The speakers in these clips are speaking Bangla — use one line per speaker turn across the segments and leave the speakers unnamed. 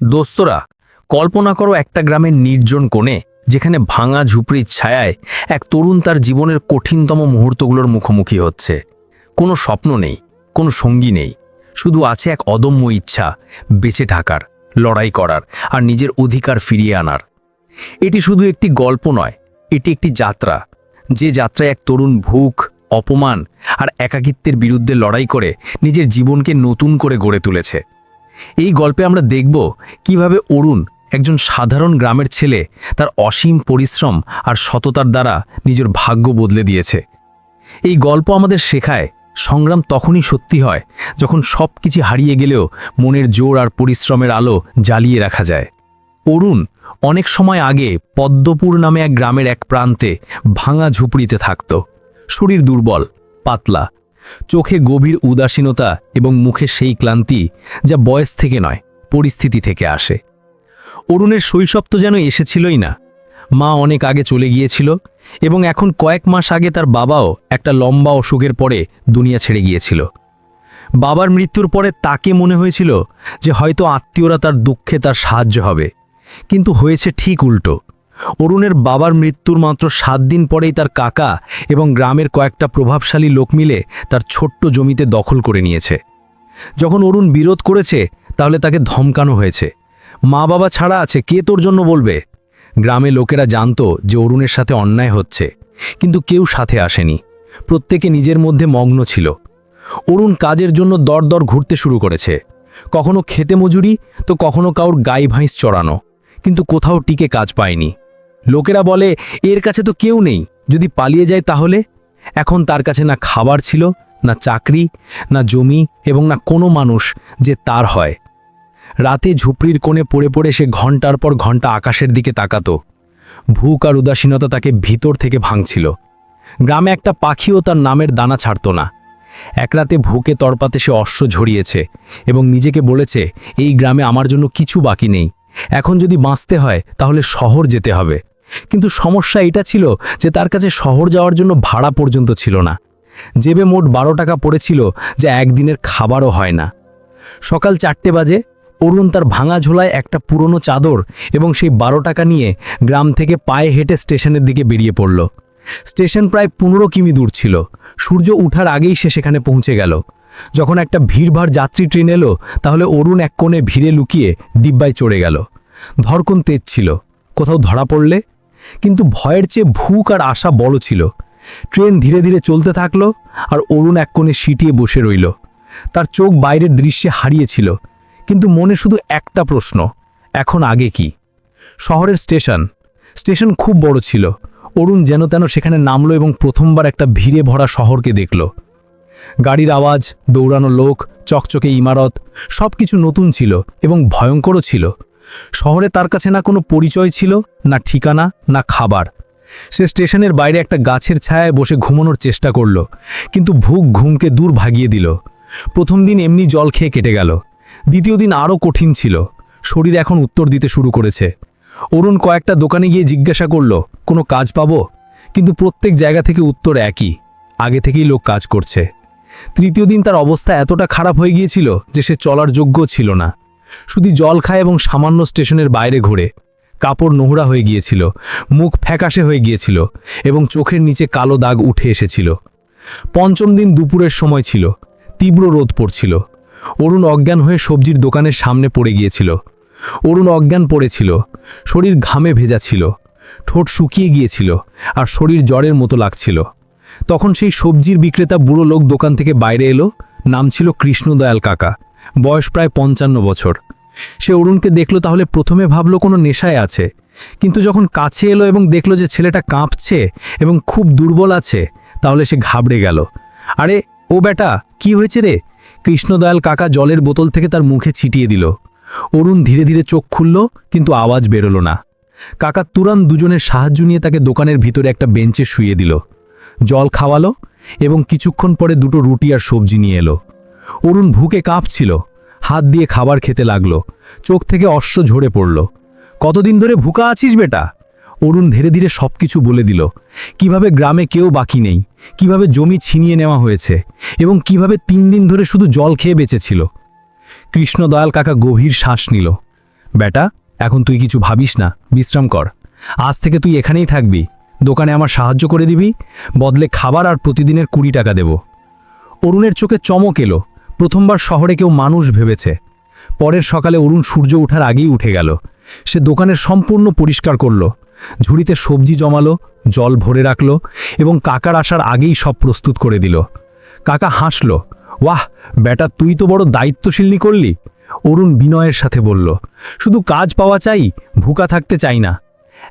দোস্তরা, কল্পনা করো একটা গ্রামের নির্জন কোণে, যেখানে ভাঙা ঝুপড়ির ছায়ায় এক তরুণ তার জীবনের কঠিনতম মুহূর্তগুলোর মুখোমুখি হচ্ছে। কোনো স্বপ্ন নেই, কোনো সঙ্গী নেই, শুধু আছে এক অদম্য ইচ্ছা, বেঁচে থাকার, লড়াই করার, আর নিজের অধিকার ফিরিয়ে আনার। এটি শুধু একটি গল্প নয়, এটি একটি যাত্রা, যে যাত্রায় এক তরুণ ভুখ, অপমান, আর একাকিত্বের বিরুদ্ধে লড়াই করে নিজের জীবনকে নতুন করে গড়ে তুলেছে। এই গল্পে আমরা দেখব কীভাবে অরুণ, একজন সাধারণ গ্রামের ছেলে, তার অসীম পরিশ্রম আর সততার দ্বারা নিজের ভাগ্য বদলে দিয়েছে। এই গল্প আমাদের শেখায়, সংগ্রাম তখনই সত্যি হয় যখন সব কিছু হারিয়ে গেলেও মনের জোর আর পরিশ্রমের আলো জ্বালিয়ে রাখা যায়। অরুণ অনেক সময় আগে পদ্মপুর নামে এক গ্রামের এক প্রান্তে ভাঙা ঝুপড়িতে থাকত। শরীর দুর্বল, পাতলা চোখে গভীর উদাসীনতা এবং মুখে সেই ক্লান্তি যা বয়স থেকে নয়, পরিস্থিতি থেকে আসে। অরুণের শৈশব তো যেন এসেছিলই না। মা অনেক আগে চলে গিয়েছিল এবং এখন কয়েক মাস আগে তার বাবাও একটা লম্বা অসুখের পরে দুনিয়া ছেড়ে গিয়েছিল। বাবার মৃত্যুর পরে তাকে মনে হয়েছিল যে হয়তো আত্মীয়রা তার দুঃখে তার সাহায্য হবে, কিন্তু হয়েছে ঠিক উল্টো। অরুণের বাবার মৃত্যুর মাত্র সাত দিন পরেই তার কাকা এবং গ্রামের কয়েকটা প্রভাবশালী লোক মিলে তার ছোট্ট জমিতে দখল করে নিয়েছে। যখন অরুণ বিরোধ করেছে, তাহলে তাকে ধমকানো হয়েছে। মা বাবা ছাড়া আছে, কে তোর জন্য বলবে? গ্রামে লোকেরা জানতো যে অরুণের সাথে অন্যায় হচ্ছে, কিন্তু কেউ সাথে আসেনি। প্রত্যেকে নিজের মধ্যে মগ্ন ছিল। অরুণ কাজের জন্য দর দর ঘুরতে শুরু করেছে। কখনো খেতে মজুরি, তো কখনো কাউর গাই ভাইস চড়ানো, কিন্তু কোথাও টিকে কাজ পায়নি। লোকেরা বলে, এর কাছে তো কেউ নেই। যদি পালিয়ে যায় তাহলে? এখন তার কাছে না খাবার ছিল, না চাকরি, না জমি এবং না কোনো মানুষ যে তার হয়। রাতে ঝুপড়ির কোণে পড়ে পড়ে সে ঘণ্টার পর ঘণ্টা আকাশের দিকে তাকাতো। ভুক আর উদাসীনতা তাকে ভিতর থেকে ভাঙছিল। গ্রামে একটা পাখিও তার নামের দানা ছাড়ত না। এক রাতে ভুকে তরপাতে সে অশ্ব ঝরিয়েছে এবং নিজেকে বলেছে, এই গ্রামে আমার জন্য কিছু বাকি নেই। এখন যদি বাঁচতে হয়, তাহলে শহর যেতে হবে। কিন্তু সমস্যা এটা ছিল যে তার কাছে শহর যাওয়ার জন্য ভাড়া পর্যন্ত ছিল না। জেবে মোট বারো টাকা পড়েছিল যা একদিনের খাবারও হয় না। সকাল চারটে বাজে, অরুণ তার ভাঙা ঝোলায় একটা পুরনো চাদর এবং সেই বারো টাকা নিয়ে গ্রাম থেকে পায়ে হেঁটে স্টেশনের দিকে বেরিয়ে পড়ল। স্টেশন প্রায় পনেরো কিমি দূর ছিল। সূর্য উঠার আগেই সে সেখানে পৌঁছে গেল। যখন একটা ভিড়ভাড় যাত্রী ট্রেন এলো, তাহলে অরুণ এক কোণে ভিড়ে লুকিয়ে ডিব্বায় চড়ে গেল। ধরকন তেজ ছিল। কোথাও ধরা পড়লে কিন্তু ভয়ের চেয়ে ভুক আর আশা বড় ছিল। ট্রেন ধীরে ধীরে চলতে থাকল আর অরুণ এক কোণে সিটিয়ে বসে রইল। তার চোখ বাইরের দৃশ্যে হারিয়েছিল, কিন্তু মনে শুধু একটা প্রশ্ন, এখন আগে কি? শহরের স্টেশন স্টেশন খুব বড় ছিল। অরুণ যেন তেন সেখানে নামলো এবং প্রথমবার একটা ভিড়ে ভরা শহরকে দেখল। গাড়ির আওয়াজ, দৌড়ানো লোক, চকচকে ইমারত সব কিছু নতুন ছিল এবং ভয়ঙ্করও ছিল। শহরে তার কাছে না কোনো পরিচয় ছিল, না ঠিকানা, না খাবার। সে স্টেশনের বাইরে একটা গাছের ছায়ায় বসে ঘুমানোর চেষ্টা করল, কিন্তু ভুক ঘুমকে দূর ভাগিয়ে দিল। প্রথম দিন এমনি জল খেয়ে কেটে গেল। দ্বিতীয় দিন আরও কঠিন ছিল। শরীর এখন উত্তর দিতে শুরু করেছে। অরুণ কয়েকটা দোকানে গিয়ে জিজ্ঞাসা করল, কোনো কাজ পাবো? কিন্তু প্রত্যেক জায়গা থেকে উত্তর একই। আগে থেকেই লোক কাজ করছে। তৃতীয় দিন তার অবস্থা এতটা খারাপ হয়ে গিয়েছিল যে সে চলার যোগ্য ছিল না। শুধু জল খায় এবং সামান্য স্টেশনের বাইরে ঘোরে। কাপড় নোংরা হয়ে গিয়েছিল, মুখ ফ্যাকাশে হয়ে গিয়েছিল এবং চোখের নিচে কালো দাগ উঠে এসেছিল। পঞ্চম দিন দুপুরের সময় ছিল, তীব্র রোদ পড়ছিল। অরুণ অজ্ঞান হয়ে সবজির দোকানের সামনে পড়ে গিয়েছিল। অরুণ অজ্ঞান পড়েছিল, শরীর ঘামে ভেজা ছিল, ঠোঁট শুকিয়ে গিয়েছিল আর শরীর জ্বরের মতো লাগছিল। তখন সেই সবজির বিক্রেতা বুড়ো লোক দোকান থেকে বাইরে এলো, নাম ছিল কৃষ্ণদয়াল কাকা। বয়স প্রায় পঞ্চান্ন বছর। সে অরুণকে দেখল তাহলে প্রথমে ভাবলো কোনো নেশায় আছে। কিন্তু যখন কাছে এলো এবং দেখল যে ছেলেটা কাঁপছে এবং খুব দুর্বল আছে, তাহলে সে ঘাবড়ে গেল। আরে, ও বেটা কি হয়েছে রে? কৃষ্ণদয়াল কাকা জলের বোতল থেকে তার মুখে ছিটিয়ে দিল। অরুণ ধীরে ধীরে চোখ খুলল, কিন্তু আওয়াজ বেরোলো না। কাকা তুরান দুজনের সাহায্য নিয়ে তাকে দোকানের ভিতরে একটা বেঞ্চে শুয়ে দিল। জল খাওয়ালো এবং কিছুক্ষণ পরে দুটো রুটি আর সবজি নিয়ে এলো। অরুণ ভুকে কাঁপছিল। হাত দিয়ে খাবার খেতে লাগল। চোখ থেকে অশ্ব ঝরে পড়ল। কতদিন ধরে ভুকা আছিস বেটা? অরুণ ধীরে ধীরে সব কিছু বলে দিল। কীভাবে গ্রামে কেউ বাকি নেই? কীভাবে জমি ছিনিয়ে নেওয়া হয়েছে? এবং কীভাবে তিন দিন ধরে শুধু জল খেয়ে বেঁচেছিল? কৃষ্ণদয়াল কাকা গভীর শ্বাস নিল।
বেটা, এখন তুই কিছু ভাবিস না। বিশ্রাম কর। আজ থেকে তুই এখানেই থাকবি। দোকানে আমার সাহায্য করে দিবি। বদলে খাবার আর প্রতিদিনের কুড়ি টাকা দেব। অরুণের চোখে চমক এলো। প্রথমবার শহরে কেউ মানুষ ভেবেছে। পরের সকালে অরুণ সূর্য ওঠার আগেই উঠে গেল। সে দোকানের সম্পূর্ণ পরিষ্কার করল। ঝুড়িতে সবজি জমালো, জল ভরে রাখল এবং কাকার আসার আগেই সব প্রস্তুত করে দিল। কাকা হাসলো, ওয়াহ, বেটা, তুই তো বড় দায়িত্বশীলনি করলি? অরুণ বিনয়ের সাথে বলল, শুধু কাজ পাওয়া চাই, ভুকা থাকতে চাই না।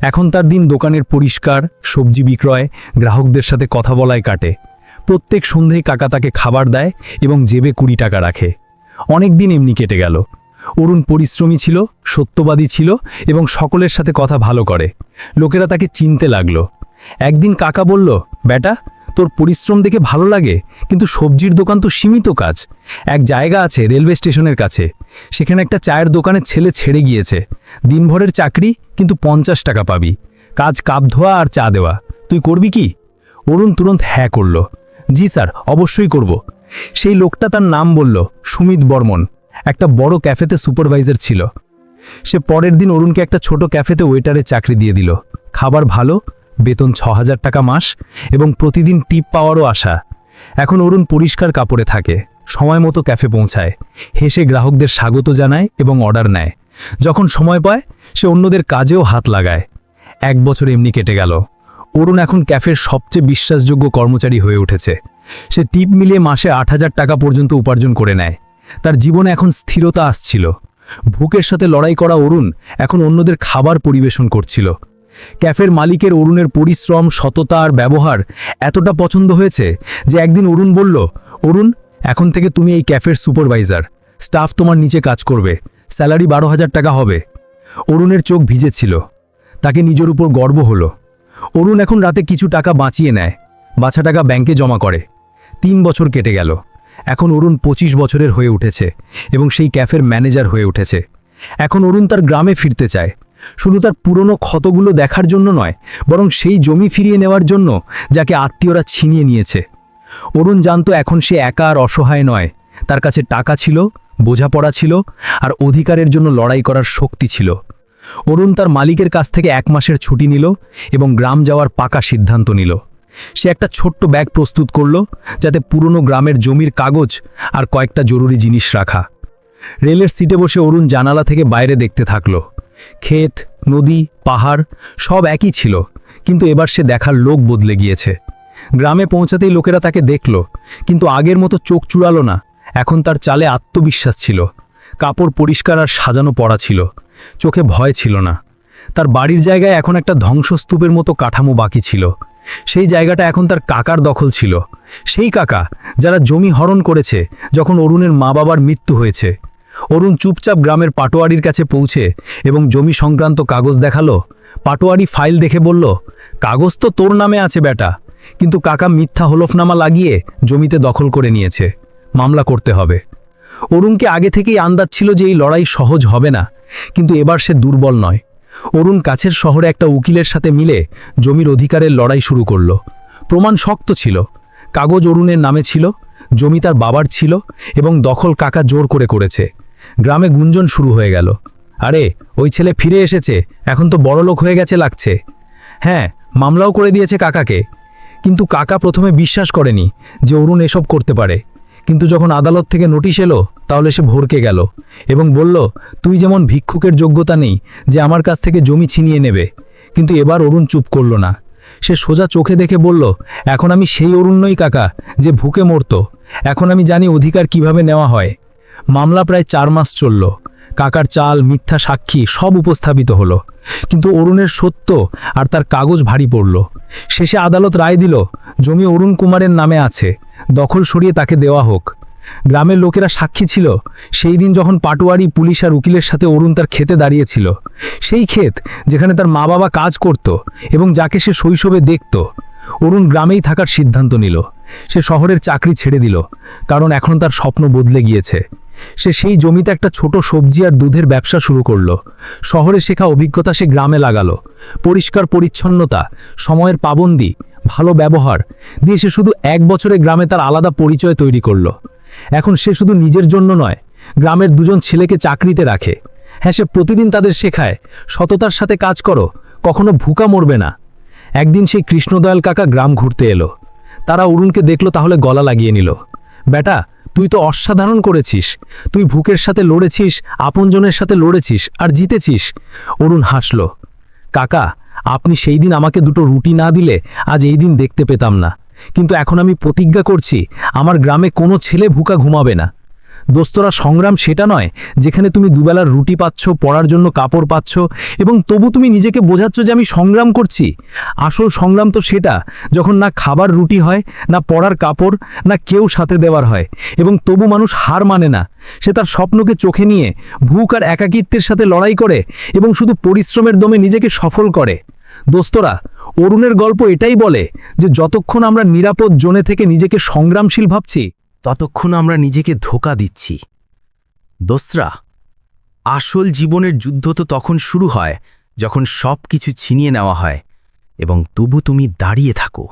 এখন তার দিন দোকানের পরিষ্কার, সবজি বিক্রয়, গ্রাহকদের সাথে কথা বলায় কাটে। প্রত্যেক সন্ধেই কাকা তাকে খাবার দেয় এবং জেবে কুড়ি টাকা রাখে। অনেক দিন এমনি কেটে গেল। অরুণ পরিশ্রমী ছিল, সত্যবাদী ছিল এবং সকলের সাথে কথা ভালো করে। লোকেরা তাকে চিনতে লাগল। একদিন কাকা বলল, বেটা, তোর পরিশ্রম দেখে ভালো লাগে, কিন্তু সবজির দোকান তো সীমিত কাজ। এক জায়গা আছে রেলওয়ে স্টেশনের কাছে। সেখানে একটা চায়ের দোকানের ছেলে ছেড়ে গিয়েছে। দিনভরের চাকরি, কিন্তু পঞ্চাশ টাকা পাবি। কাজ কাপ ধোয়া আর চা দেওয়া। তুই করবি কি? অরুণ তুরন্ত হ্যাঁ করল। জি স্যার, অবশ্যই করব। সেই লোকটা তার নাম বলল, সুমিত বর্মন। একটা বড় ক্যাফেতে সুপারভাইজার ছিল। সে পরের দিন অরুণকে একটা ছোট ক্যাফেতে ওয়েটারের চাকরি দিয়ে দিল। খাবার ভালো, বেতন ছ হাজার টাকা মাস, এবং প্রতিদিন টিপ পাওয়ারও আশা। এখন অরুণ পরিষ্কার কাপড়ে থাকে, সময় মতো ক্যাফে পৌঁছায়। হেসে গ্রাহকদের স্বাগত জানায় এবং অর্ডার নেয়। যখন সময় পায়, সে অন্যদের কাজেও হাত লাগায়। এক বছর এমনি কেটে গেল। অরুণ এখন ক্যাফের সবচেয়ে বিশ্বাসযোগ্য কর্মচারী হয়ে উঠেছে। সে টিপ মিলিয়ে মাসে আট হাজার টাকা পর্যন্ত উপার্জন করে নেয়। তার জীবনে এখন স্থিরতা আসছিল। ভুকের সাথে লড়াই করা অরুণ এখন অন্যদের খাবার পরিবেশন করছিল। ক্যাফের মালিকের অরুণের পরিশ্রম, সততা আর ব্যবহার এতটা পছন্দ হয়েছে যে একদিন অরুণ বলল, অরুণ, এখন থেকে তুমি এই ক্যাফের সুপারভাইজার। স্টাফ তোমার নিচে কাজ করবে। স্যালারি বারো হাজার টাকা হবে। অরুণের চোখ ভিজেছিল। তাকে নিজের উপর গর্ব হলো। অরুণ এখন রাতে কিছু টাকা বাঁচিয়ে নেয়। বাছা টাকা ব্যাংকে জমা করে। তিন বছর কেটে গেল। এখন অরুণ পঁচিশ বছরের হয়ে উঠেছে এবং সেই ক্যাফের ম্যানেজার হয়ে উঠেছে। এখন অরুণ তার গ্রামে ফিরতে চায়। শুধু তার পুরনো ক্ষতগুলো দেখার জন্য নয়, বরং সেই জমি ফিরিয়ে নেওয়ার জন্য যাকে আত্মীয়রা ছিনিয়ে নিয়েছে। অরুণ জানতো এখন সে একা আর অসহায় নয়। তার কাছে টাকা ছিল, বোঝাপড়া ছিল, আর অধিকারের জন্য লড়াই করার শক্তি ছিল। অরুণ তার মালিকের কাছ থেকে এক মাসের ছুটি নিল এবং গ্রাম যাওয়ার পাকা সিদ্ধান্ত নিল। সে একটা ছোট্ট ব্যাগ প্রস্তুত করল যাতে পুরনো গ্রামের জমির কাগজ আর কয়েকটা জরুরি জিনিস রাখা। রেলের সিটে বসে অরুণ জানালা থেকে বাইরে দেখতে থাকল। ক্ষেত, নদী, পাহাড় সব একই ছিল, কিন্তু এবার সে দেখার লোক বদলে গিয়েছে। গ্রামে পৌঁছাতেই লোকেরা তাকে দেখল, কিন্তু আগের মতো চোখ চুড়ালো না। এখন তার চালে আত্মবিশ্বাস ছিল। কাপড় পরিষ্কার আর সাজানো পড়া ছিল। চোখে ভয় ছিল না। তার বাড়ির জায়গায় এখন একটা ধ্বংসস্তূপের মতো কাঠামো বাকি ছিল। সেই জায়গাটা এখন তার কাকার দখল ছিল। সেই কাকা, যারা জমি হরণ করেছে, যখন অরুণের মা বাবার মৃত্যু হয়েছে। অরুণ চুপচাপ গ্রামের পাটোয়ারির কাছে পৌঁছে এবং জমি সংক্রান্ত কাগজ দেখাল। পাটোয়ারি ফাইল দেখে বলল, কাগজ তো তোর নামে আছে বেটা, কিন্তু কাকা মিথ্যা হলফনামা লাগিয়ে জমিতে দখল করে নিয়েছে। মামলা করতে হবে। অরুণকে আগে থেকেই আন্দাজ ছিল যে এই লড়াই সহজ হবে না, কিন্তু এবার সে দুর্বল নয়। অরুণ কাছের শহরে একটা উকিলের সাথে মিলে জমির অধিকারের লড়াই শুরু করল। প্রমাণ শক্ত ছিল। কাগজ অরুণের নামে ছিল, জমি তার বাবার ছিল এবং দখল কাকা জোর করে করেছে। গ্রামে গুঞ্জন শুরু হয়ে গেল। আরে, ওই ছেলে ফিরে এসেছে, এখন তো বড়লোক হয়ে গেছে লাগছে। হ্যাঁ মামলাও করে দিয়েছে কাকাকে। কিন্তু কাকা প্রথমে বিশ্বাস করেনি যে অরুণ এসব করতে পারে। কিন্তু যখন আদালত থেকে নোটিশ এলো, তাহলে সে ভরকে গেল এবং বলল, তুই যেমন ভিক্ষুকের যোগ্যতা নেই যে আমার কাছ থেকে জমি ছিনিয়ে নেবে, কিন্তু এবার অরুণ চুপ করল না। সে সোজা চোখে দেখে বলল, এখন আমি সেই অরুণ নই কাকা যে ভুকে মরত। এখন আমি জানি অধিকার কীভাবে নেওয়া হয়। মামলা প্রায় চার মাস চলল। কাকার চাল, মিথ্যা সাক্ষী সব উপস্থাপিত হলো। কিন্তু অরুণের সত্য আর তার কাগজ ভারী পড়ল। শেষে আদালত রায় দিল, জমি অরুণ কুমারের নামে আছে, দখল সরিয়ে তাকে দেওয়া হোক। গ্রামের লোকেরা সাক্ষী ছিল, সেই দিন যখন পাটোয়ারি পুলিশ আর উকিলের সাথে অরুণ তার খেতে দাঁড়িয়েছিল। সেই ক্ষেত যেখানে তার মা বাবা কাজ করত এবং যাকে সে শৈশবে দেখত। অরুণ গ্রামেই থাকার সিদ্ধান্ত নিল। সে শহরের চাকরি ছেড়ে দিল, কারণ এখন তার স্বপ্ন বদলে গিয়েছে। সে সেই জমিতে একটা ছোট সবজি আর দুধের ব্যবসা শুরু করল। শহরে শেখা অভিজ্ঞতা সে গ্রামে লাগালো। পরিষ্কার পরিচ্ছন্নতা, সময়ের পাবন্দি, ভালো ব্যবহার দিয়ে সে শুধু এক বছরে গ্রামে তার আলাদা পরিচয় তৈরি করল। এখন সে শুধু নিজের জন্য নয়, গ্রামের দুজন ছেলেকে চাকরিতে রাখে। হ্যাঁ সে প্রতিদিন তাদের শেখায়, সততার সাথে কাজ করো, কখনো ভুকা মরবে না। একদিন সেই কৃষ্ণদয়াল কাকা গ্রাম ঘুরতে এলো। তারা অরুণকে দেখল, তাহলে গলা লাগিয়ে নিল। বেটা তুই তো অসাধারণ করেছিস। তুই ভুকের সাথে লড়েছিস, আপনজনের সাথে লড়েছিস আর জিতেছিস। অরুণ হাসল, কাকা, আপনি সেই দিন আমাকে দুটো রুটি না দিলে আজ এই দিন দেখতে পেতাম না। কিন্তু এখন আমি প্রতিজ্ঞা করছি, আমার গ্রামে কোনো ছেলে ভুকা ঘুমাবে না। দোস্তরা সংগ্রাম সেটা নয়, যেখানে তুমি দুবেলার রুটি পাচ্ছ, পড়ার জন্য কাপড় পাচ্ছ, এবং তবু তুমি নিজেকে বোঝাচ্ছ যে আমি সংগ্রাম করছি। আসল সংগ্রাম তো সেটা, যখন না খাবার রুটি হয়, না পড়ার কাপড়, না কেউ সাথে দেওয়ার হয়, এবং তবু মানুষ হার মানে না। সে তার স্বপ্নকে চোখে নিয়ে ভুক আর একাকিত্বের সাথে লড়াই করে, এবং শুধু পরিশ্রমের দমে নিজেকে সফল করে। দোস্তরা, অরুণের গল্প এটাই বলে যে, যতক্ষণ আমরা নিরাপদ জোনে থেকে নিজেকে সংগ্রামশীল ভাবছি
ততক্ষণ আমরা নিজেকে ধোকা দিচ্ছি। দোসরা, আসল জীবনের যুদ্ধ তো তখন শুরু হয় যখন সব কিছু ছিনিয়ে নেওয়া হয় এবং তবু তুমি দাঁড়িয়ে থাকো।